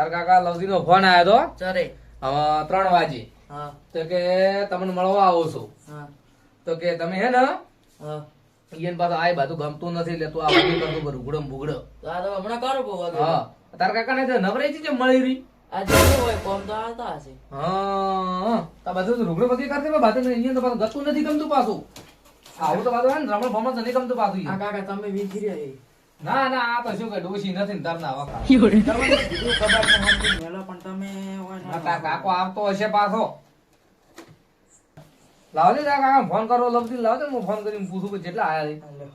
તાર કાકા લવજી નો ફોન આવ્યો ચરે. તો હવે ત્રણ વાગે. તો કે તમને મળવા આવો છું. તો કે તમે હે ને? ઈયન પાછો આ બધું ગમતું નથી એટલે તું આ બધું કરતું કરું ગુડમ બુગડો તો આ તો હમણાં કરો બહુ હા. તાર કાકા ને નવરાઈ છે મળી રહી? આજે હોય કોમ તો આવતા હશે. હા. તા બધું રૂગડો બધી કરતી પણ બાતું ઈયન તો પાછું ગતું નથી ગમતું પાછું. આવું તો પાછું હે ને રમણ ભમણ તો નહીં ગમતું પાછું આ કાકા તમે વિધી રહ્યા. ના ના આ તો શું કે ડોશી નથી ને તરના વખા. કીધું ખબર છે. સમજી મેલો પણ તમે હોય ને આ કા- કાકો આવતો હશે પાછો. લાવજે કાકા ફોન કરો લગતી લાવજે હું ફોન કરીને પૂછું કે જેટલા આયા છે.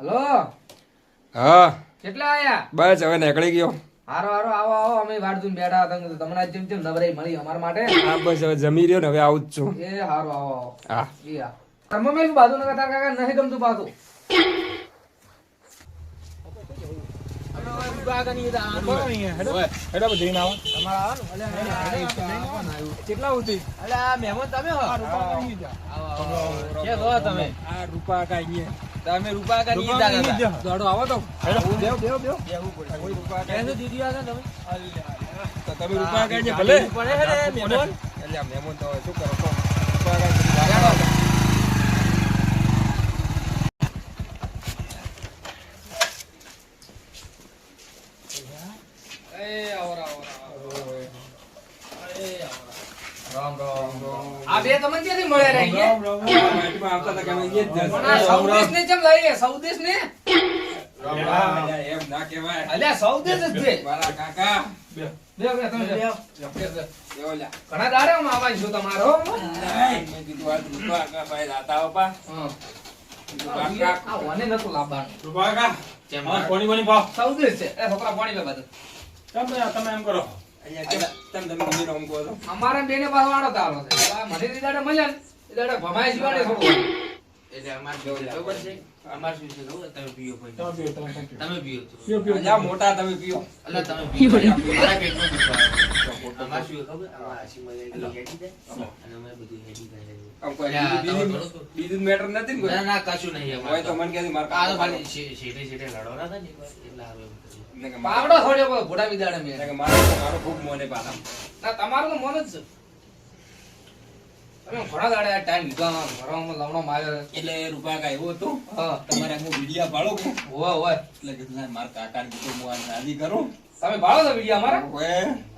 હલો? હા. કેટલા આયા? બસ હવે નીકળી ગયો. હારો હારો આવો આવો અમે વાડ જોઈને બેઠા હતા તમને જેમ જેમ નવરાઈ મળી અમારા માટે. હા બસ હવે જમી રહ્યો ને હવે આવું જ છું. એ હારો આવો આવો. હા. તમે મેં બાજુ તારા કાકા નહીં ગમતું પાછું. કેટલા ઉતી કે છો તમે આ રૂપા કાઈ તમે રૂપા કા નહીં જાગા દોડો આવો તો બેવ બેવ બેવ કેસે દીદી આ તમે તો તમે રૂપા કાઈ ભલે પડે હે રે મહેમાન એટલે આ મહેમાન તો હવે શું કરો કહો. રૂપા કાઈ એ આવો આવો આવો એ આવો રામ રામ આ બે તમને ક્યાંથી મળ્યા રે અહીંયા? વાઈટમાં આવતા હતા કે અમે અહીંયા જ પણ જશે. આ સૌદેશ ને કેમ લઈએ સૌદેશ ને અલ્યા, એમ ના કહેવાય અલ્યા સૌદેશ જ છે મારા કાકા બે બે તમે બે. બે, બે. એવો લ્યા. ઘણા દાડે હું આવા છું તમારો નહીં, મેં કીધું આ રૂપા કાકા ભાઈ રાતા બાપા હા. કીધું કાકા આ વને કાકા કેમ? કોની કોની ભાવ સૌદેશ છે. છોકરા, પાણી લે તમે એમ કરો અમારે બેને પાછો વાળો તારો છે મને દીધા મજા દાડે ભમાય જીવાડે થોડું એટલે અમારે કેવું ખબર છે? અમારે શું છે ખબર તમે પીઓ ભાઈ. તમે પીઓ, તમે પીઓ. તમે પીઓ તો. પીઓ, પીઓ. અલ્યા, મોટા તમે પીઓ. અલા તમે પીઓ. મારા પેટમાં દુખવા અમારે શું ખબર? અમારે હાસી મલાઈ હેડી જાય. અને અમે બધું હેડી જાય. આમ કોઈ અલ્યા, બીજું- મેટર નથી ને ના ના કશું નહીં હોય તો મને કહેજે, મારા આ તો ખાલી છેટે છેટે લડવાના હતા ને એટલે હવે પાવડો છોડ્યો ઘોડા બિદાડે મેં. મારો- મારો ખૂબ મોને પાછા. તમારું તો મન જ છે. તમે ઘણા દાડે ટાઈમ લીધો ઘરમાં લમણો માર્યો એટલે રૂપા એવું હતું? હા. તમારે આખું વિડિયા ભાડો કે? હોય એટલે મારા કાકાને કીધું હું આ શાદી કરું. તમે ભાડો તો વીડિયો અમારા.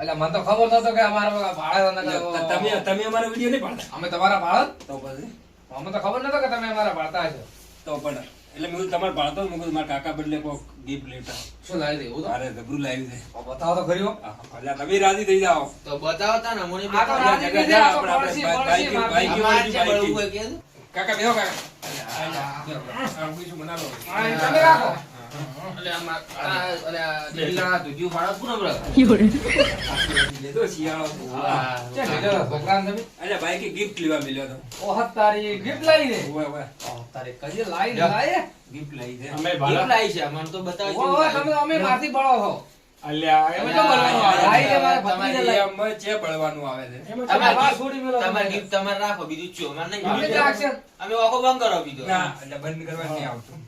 એટલે મને તો ખબર નતો કે અમારા ભાડા તમે તમે અમારો વીડિયો નહીં પાડતા? અમે તમારા ભાડો તો પછી? અમે તો ખબર નતો કે તમે અમારા ભાળતા હશો. તો પણ એટલે મેં તમારે પાડતો જ, મેં મારા કાકા બદલે કોઈ ગિફ્ટ લેતા શું લાવી દે તો? જબરું બતાવો તો ખરી અલ્યા, તમે રાજી થઈ જાઓ. તો બતાવો તા ને આપણે- આપણે બાઈક- બાઈક- કે? કાકા બેહો કાકા. આ બીજું બનાવો. તમે રાખો. ચે લેવા મળ્યો ઓહ તારી ગિફ્ટ લાવી દે ઓવે, ઓવે. ઓહ તારી કદી લાવી ને લાવી લાવી છે. અમે કેવું ભાલા છે અમને તો બતાવો ઓહ ઓહ, તમે અમે મારથી બળો છો. અલ્યા એમ તો બોલવાનું આવે. લાવી તમારે એમ છે બળવાનું આવે છે. તમારે છોડી મેલો તમારે રાખો બીજું શું અમારે નહીં અમે જ રાખશે. અમે બંધ કરો બીજો. ના એટલે બંધ કરવા નહીં આવતું.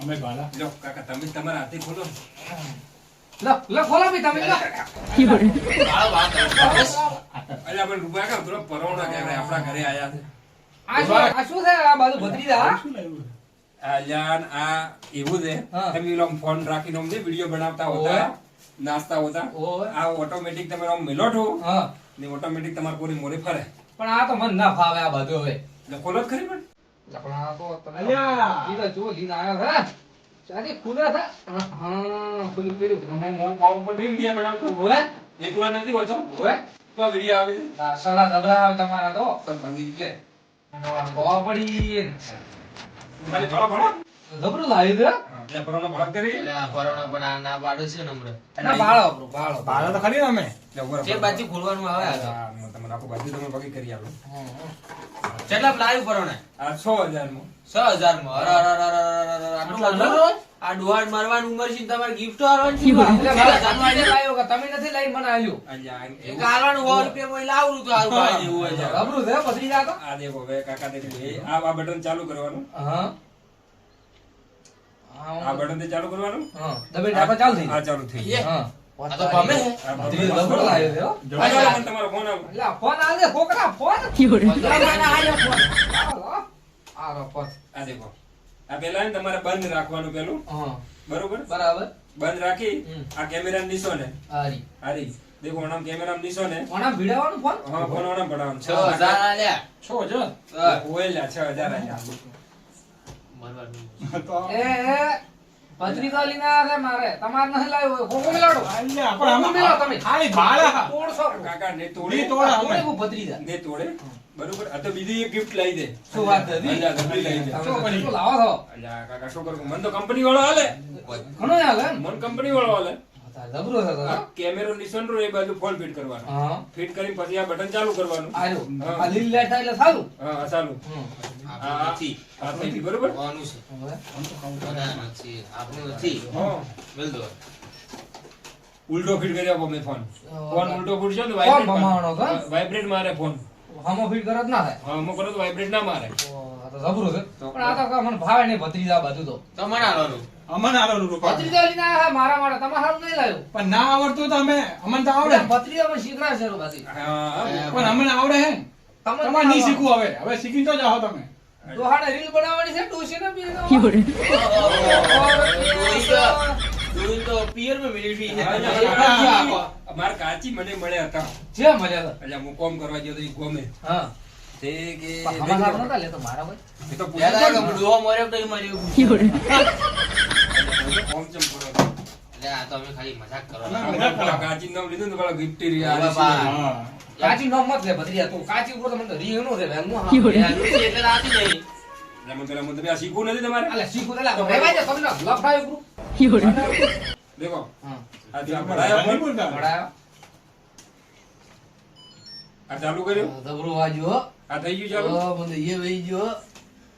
અમે ભાલા લો કાકા તમે તમારા હાથે ખોલો. લો લો ખોલો ભઈ તમે લો. ભાળો ભાળો કરો. બસ. અલ્યા પણ રૂપિયા કામ થોડો પરોણા કહેવાય આપણા ઘરે આયા છે. આ શું આ શું છે આ બાજુ ભત્રીજા? હા? શું આ એવું છે. તમે ફોન રાખીને અમને વીડિયો બનાવતા. હોતા નાસ્તા હોતા. આ ઓટોમેટિક તમે આમ મેલો છો હા. ને ઓટોમેટિક તમારે પૂરી મોરે ફરે. પણ આ તો મન ના ફાવે આ બધું હવે. ખોલો ખરી પણ. આ તો તમે અલ્યા. ઈ તો જો લીન આવ્યો છે ચાલી ખુલ્લા થા. હા ખુલ્લું કર્યું. હું હું ફોન પર નહીં વીડિયો બનાવતો ઓવે એકલો નથી હોતો ઓવે તો વીડિયો આવે છે. દાસણા દબડા આવે તમારા તો. પણ ભાંગી ગયે. ગોવા પડી. ખાલી થોડો ઘણો જબરું લાવી દે. એટલે પરોણો ભાગ કરી એટલે આ ફરવાનો પણ આ ના પાડે છે ને હમણાં. બાળો આપણું, બાળો ભાલા તો ખરી અમે એટલે ઊભો રહો. જે બાજુ ખોલવાનું આવે આ તો. હા, હું તમને આખું બાજુ તમે બગી કરી આપું કેટલા લાવ્યું ફરવાને? આ છ હજારમાં છ હજારમાં. અરે, અરે, અરે, અરે, અરે, અરે, આટલું બધું? આ ડુહાડ મારવાની ઉંમર છે તમારે છે? એટલે લાવ્યો કે તમે નથી લાવી મને આલ્યું એક આલવાનું તો ભાઈ જેવું હોય છે. જબરું છે ભત્રીજા તો આ દેખો હવે કાકા દેખો આ બટન ચાલુ કરવાનું હા, આ બટન ચાલુ કરવાનું? હા દબાઈને આપણે ચાલુ થઈ હા ચાલુ થઈ ગયું. હા. આ તો હે છે, હો. ફોન આવે. Phone phone. આ રો ફોન. આ દેખો. આ પેલા ને તમારે બંધ રાખવાનું પેલું. હા. બરોબર? બરાબર. બંધ રાખી આ કેમેરા નીસો ને. હારી. હારી. દેખો ઓનામ કેમેરા નીસો ને. કોના ભીડાવાનું ફોન હા. આલ્યા. તો એ એ પત્રિકા લઈને આવ્યા મારે. તમારે નહીં લાવ્યો હોય ખોખો મિલાડો. અલ્યા પણ ખોખો મિલાવો તમે. ખાલી બાળા. તોડશો કાકા ને તોડે. તોડે અમે. હું ભત્રીજા. ને તોડે. બરોબર? આ તો બીજી એક ગિફ્ટ લઈ દે. શું વાત છે દી? અલ્યા, ગમે લઈ દે. શું તો કરી? લાવો છો? અલ્યા, કાકા શું કરું? મન તો કંપની વાળો હાલે. ઘણો હાલે મન કંપની વાળો હાલે લબરો જબરો છે તો, કેમેરો નિશન રો એ બાજુ ફોન ફિટ કરવાનો. હા. ફિટ કરીને પછી આ બટન ચાલુ કરવાનું. આ લીલ. લાઈટ થાય એટલે સારું. હા આ નથી આ થઈ ગયું બરોબર? કોનું છે. હવે નથી આપણું નથી હા. દો ઉલટો ફીટ કરી આપો મેં ફોન. ફોન ઉલટો ભમાવાનો કા? વાઇબ્રેટ મારે ફોન. હમો ફીટ કરો ના થાય. હમો કરો તો વાઇબ્રેટ ના મારે. તો જબરું છે. પણ આ તો મને ભાવે નહીં ભત્રીજા બધું તો. તમારે આલવાનું અમને આલો રૂપિયા ભત્રીજા લઈને આવ્યા મારા માટે. તમારે સારું નહીં લાવ્યું. પણ ના આવડતું તો અમે અમને તો આવડે. ભત્રીજા પણ છે હા. પણ અમને આવડે હે. તમને તમારે નહીં શીખવું હવે. હવે શીખી તો જાઓ તમે. દોહાડે રીલ બનાવવાની છે તો પિયરમાં. મારા કાચી મને મળ્યા હતા. જે મજા તો એટલે હું કોમ કરવા ગયો તો ઈ ગોમે. હા. તે કે હમણાં નતા? મારા ભાઈ એ તો યાદ કે ડોહો મર્યો તો ઈ મર્યો કોમ ચમ કરો? છો. એટલે આ તો અમે ખાલી મજાક કરો. ના, આપણે પેલા કાચી નામ લીધું ને પેલા gift રી આ બાબા. રીશે. હા. કાચી નો મત લે ભત્રીજા તું કાચી ઉપર મને રી નો રે હું હા એટલે રાતી નહીં. એટલે મને પેલા મને આ શીખવું નથી તમારે? અલે શીખું એટલે રેવાય છે તમને લફડાયું દેખો. હા. આ જે આ ભરાયો. નહીં ફોન, બોલતા ભડાયો આ ચાલુ કર્યું? જબરો વાજો હો. આ થઈ ગયું ચાલુ? ઓ, મને એ વહી ગયો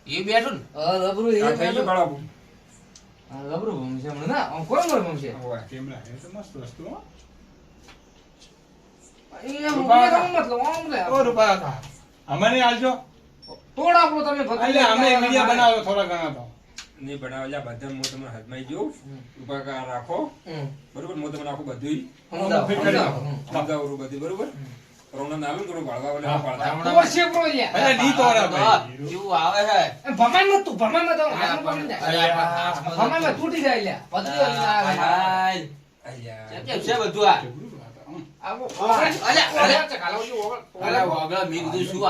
એ બેઠું ને? આ જબરું એ થઈ ગયું બાળા આ જબરું ભમશે હમણાં. ના આમ કોણ મરે ભમશે હોય. કેમેરા એ તો મસ્ત વસ્તુ હો. અહીંયા રૂપા મને તો મતલબ આમ લે. ઓ રૂપિયા કા અમને આલજો તોડ આપો તમે એટલે અમે વીડિયો બનાવો થોડા ઘણા તો. નહીં બનાવેલા બધા હું તમને હાથમાં જો જાઉં. હમ. રૂપા કા રાખો બરોબર? હું તમને આખું બધું. સમજાવું બધું બરોબર? ને થોડું વાળા પાડતા. અરે ની ભાઈ જેવું આવે તું તો જાય. તૂટી જાય લ્યા. પતરી. હાય. અલ્યા. કેમ કેમ છે બધું આ. અલ્યા, અલ્યા. જો, શું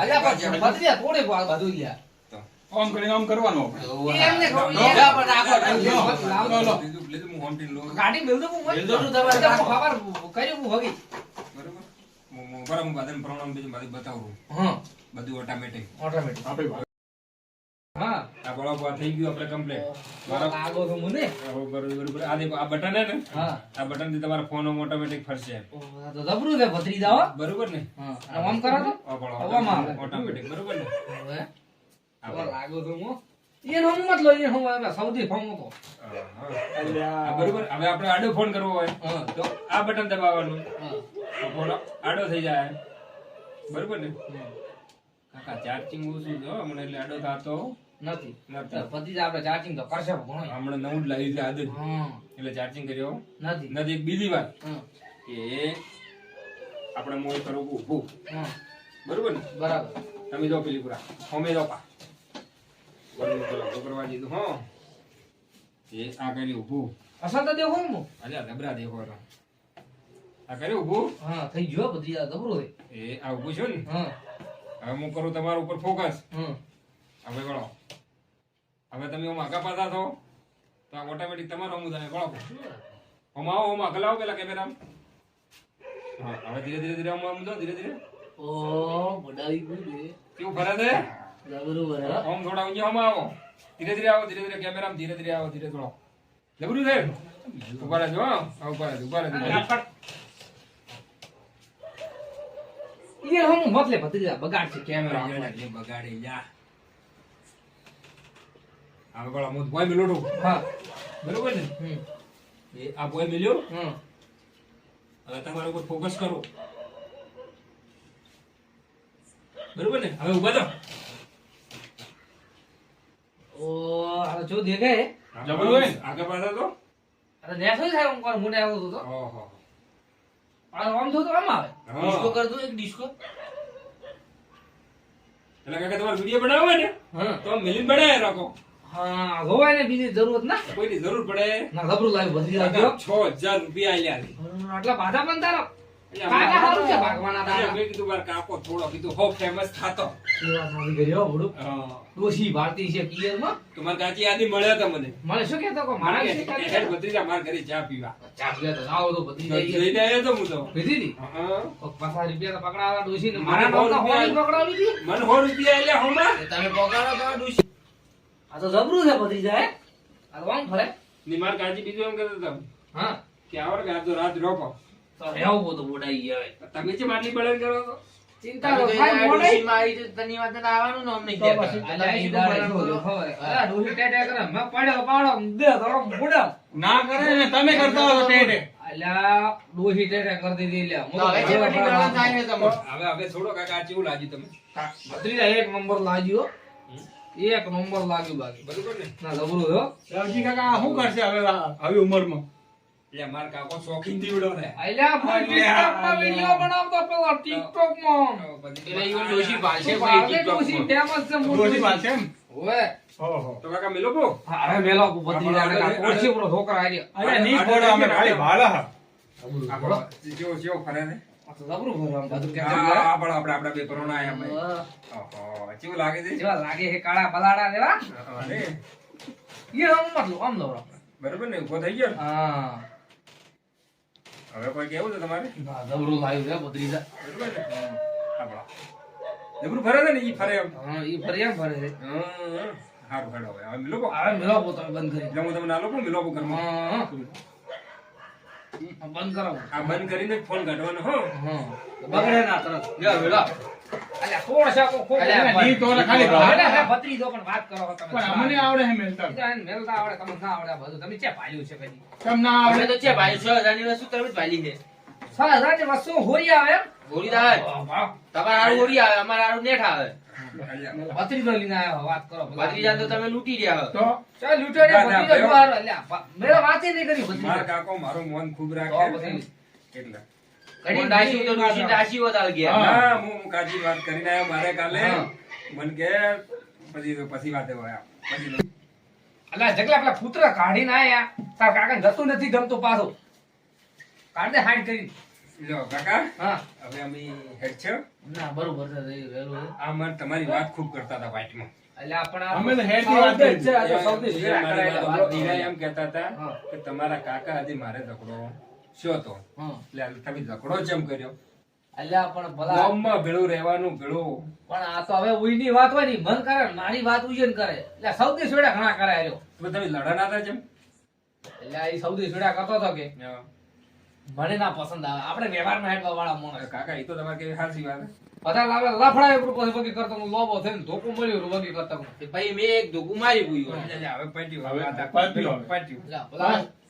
અલ્યા, પતરી બધું લ્યા. કરીને કરવાનું એમને પણ રાખો, લઉં. ગાડી મેલ હું તમારે. ખબર કર્યું હું હગી. બરોબર? હું- બધાને પ્રણામ બીજું બધું બતાવું હા, બધું ઓટોમેટિક automatic. આપણે હા. આ બરાબર થઈ ગયું આપણે કમ્પ્લીટ બરાબર લાગો છો મને. બરોબર બરોબર આ દેખો આ બટન હે ને હા. આ બટનથી તમારા ફોન ઓટોમેટિક ફરશે ઓ, તો જબરું છે ભત્રીજા હો. બરોબર ને હા. અને કરો તો? હવામાં ઓટોમેટિક બરોબર ને હવે, આ લાગો છો હું. એનો હું મતલબ, એ હવે સૌથી ફોન હતો. બરોબર હવે આપણે આડો ફોન કરવો હોય તો આ બટન દબાવવાનું ફોન આડો થઈ જાય. બરોબર ને? કાકા ચાર્જિંગ ઓછું છે હમણાં એટલે આડો થતો. નથી. પછી જ આપણે ચાર્જિંગ તો કરશે ઘણો હમણાં નવું જ લાવી આદત એટલે ચાર્જિંગ કર્યો. નથી. નથી બીજી વાત. કે આપણે મોય કરો ઊભું બરોબર ને? બરાબર. તમે જો પેલી પૂરા. હોમે જો પા. બરોબર દીધું હો. એ આ કરી ઊભું. અસલ તો દેખો હું. અલ્યા લબરા દેખો. આ કર્યું ઊભું? હા થઈ ગયો ભત્રીજા જબરું છે. એ આ ઊભું છે ને? હા. હવે હું કરું તમારા ઉપર ફોકસ હમ. હવે ગળો હવે તમે ઓમ આગા પાછા થો તો આ ઓટોમેટિક તમારો હું તને ઓમ આવો ઓમ આગળ આવો પેલા કેમેરા હા હવે ધીરે ધીરે ધીરે આમ જો ધીરે ધીરે. ઓ કેવું ફરે છે? ઓમ થોડા આવો. ધીરે ધીરે આવો ધીરે ધીરે કેમેરા ધીરે ધીરે આવો ધીરે થોડો. જબરું છે? ઊભા રહેજો ઊભા રહેજો ઊભા રહેજો. એ હું મત લે ભત્રીજા બગાડ છે કેમેરા બગાડી જા હવે ગળો હું બોય મિલોડું હા. બરોબર ને? હમ. એ આ બોય મેલ્યો? હમ. હવે તમારા ઉપર ફોકસ કરો. બરોબર ને? હવે ઊભા થો. ઓ આ જો દેખાય. જબરું હોય આગળ પાછા તો? અરે નેસો થાય હું કોણ મુને આવું તો? ઓહો આમ થયું તો આમ આવે. ડિસ્કો કર દઉં એક ડિસ્કો. એટલે કાકા તમારે વીડિયો ને તો મિલિન બનાવી રાખો. હા જોવાય ને બીજી જરૂરત ના. કોઈની જરૂર પડે? ના ગભરું લાવ્યું બધી છ હજાર રૂપિયા આલ્યા. આટલા બાધા પણ તારા જબરું છે બધી જાય ફરે. ની માર કાચી બીજું એમ કહેતો તમે હા. કે આવડ કે આ તો રાત રોકો. તો રહેવું બધું બોડાઈ ગયા તમે ચેમ આટલી બળન કરો છો? ચિંતા તો તમે થાય આ મોડાઈ ડૂસીમાં આવી તો તની વાત ને આવવાનું ને અમને કહેતા. પછી તમે અલ્યા ઈ શું દાડે બળણ શું કરો? ખબર અલ્યા ડોશી ટેટે કરે મેં પડ્યો પાડો દે ધડો બુડા. ના કરે ને તમે કરતા હો ટેટે. અલ્યા ડોશી ટેટે કરી દીધી લ્યા હું હવે જે બધી ગણન થાય ને તમે હવે હવે છોડો કાકા આ ચેવું તમે ભત્રીજા એક નંબર લાગ્યો. એક નંબર લાગ્યું બાકી બરોબર ને? ના જબરું હો. રાવજી કાકા શું કરશે હવે ઉમર આવી ઉંમરમાં? એટલે માર કાકો શોખીન દીવડો ને અલ્યા ભાઈ ટિકટોકમાં વિડિયો બનાવતો પેલો ટિકટોકમાં એટલે ઈ ઓલી ડોશી પાલશે તો કોઈ ભાગે ડોશી ટિકટોકમાં. છે ડોશી જોશી પાસે એમ? ઓએ ઓહો તો કાકા મેલો બો હા, હવે મેલો ભત્રીજા ને કાંઈ ઓળખી પેલો છોકરો આર્યો. અરે ની ફોડો અમે ખાલી ભાડા હા. આપણો જેવો જેવો ફરે ને. આ તો જબરું ભરવાનું બધું કેમ આ છે? આપણો આપણે આપણા બે પરોણા આયા ભાઈ. ઓહો ચેવું લાગે છે? જેવા લાગે છે કાળા બલાડા જેવા. અરે એ આમ મતલબ આમ દોરો બરોબર ને ઊભો થઈ ગયો ને? હા. હવે કોઈ કેવું છે તમારે? જબરું લાગ્યું છે ને આપણો જબરું ફરે છે ને ઈ ફરે એમ? હા ઈ ફરે એમ ફરે છે. હા હારું હેડો હવે. મિલો હવે મેલો પોતો બંધ કરી હું તમને આલો લોકો મિલો કરવા ઘરમાં. બંધ કરાવો આ બંધ કરીને ફોન કાઢવાનો હો. બગડે ના તરત. લ્યો વેલા કરો. તમારે હારું હોળી આવે અમારે નેઠ આવે. ભત્રીજો લઈને આવ્યો વાત કરો ભત્રીજા તો તમે લૂંટી રહ્યા તો ચાલ લૂંટો ને ના, ના, ભત્રીજો ભાઈ. અલ્યા, ભ- વાતે નહીં કરી માર કાકો મારું મન ખૂબ રાખે પછી. એટલે. ઘડી તો ડૂસી ડાશી હોત ગયા. હા. હું હું વાત કરીને આવ્યો મારે કાલે. મન કે પછી પછી વાતે હોય પછી અલ્યા, જગલા પેલા કૂતરા કાઢીને આયા તાર કાકા જતું નથી ગમતું પાછો. કાઢ દે હાઈડ કરી. લો કાકા હા. હવે અમે હેડ છે. ના બરોબર છે રહી રહેલું આ મને તમારી વાત ખૂબ કરતા હતા વાત એમ કહેતા હતા કે તમારા કાકા હજી મારે ઝઘડો શો તો એટલે તમે ઝઘડો જેમ કર્યો. અલ્યા, પણ ભલા ગામમાં ભેળું રહેવાનું ભેળું. પણ આ તો હવે ઉઈની વાત હોય ને મન કરે મારી વાત ઉઈન કરે. એટલે સૌથી સોડા ઘણા કરે આર્યો તમે લડાના હતા જેમ? એટલે એ સૌથી સોડા કરતો હતો કે. હા. મને ના પસંદ આવે આપણે વ્યવહારમાં હેડવા વાળા માણસ કાકા એ તો તમારે કેવી સાચી વાત છે. લાવે લફડાય ઉપર પછી વગી કરતો હું લોબો થઈને ધોકું મળ્યું વગી કરતા હું. ભાઈ મેં એક ધોકું મારી જા, હવે પટ્યું, હવે હવે પટ્યું હવે. પટ્યું.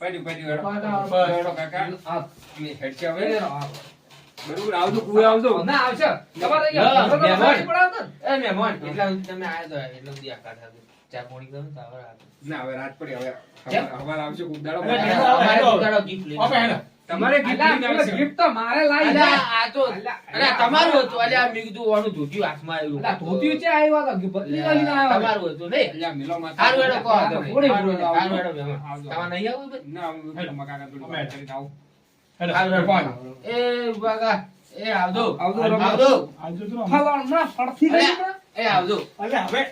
પટ્યું, પટ્યું, હેડો. બસ. હેડો, કાકા આ અમે હેડ હવે બરોબર આવજો કુએ આવજો ના આવશે તમારે હા, અહીંયા ભગત મહેમાન. સાચી પડાવતો ને? એ મહેમાન એટલા તમે આયા તો એટલા સુધી આખા થયા ચા પાણી કરું તો હવે ના હવે રાત પડી હવે હવાર આવશે કોક દાડો. અરે, અમારે હેડો, અમારે હેડો. પોતાનો gift લઈને. તમારે અલ્યા, gift તો મારે લાવી અલ્યા, આ તો અલ્યા, અલ્યા, તમારું હતું અલ્યા મેં કીધું ઓનું ધોતિયું હાથમાં આવ્યું અલ્યા, ધોતિયું છે આવ્યો તો બદલી લઈને આવ્યો તમારું હતું નહીં અલ્યા, મિલો માં સારું એડો કો આ થોડી હેડો, સારું હેડો મહેમાન. આવજો. નહીં આવું ભાઈ? ના, હું તમારા કાકા જોડે વાત કરીને આવું. હેડો. સારું હેડો. કોણ? એ બાગા એ આવજો આવજો, આવજો આવજો તો રમો. ફલાણમાં ફળથી ગઈ એ આવજો અરે હવે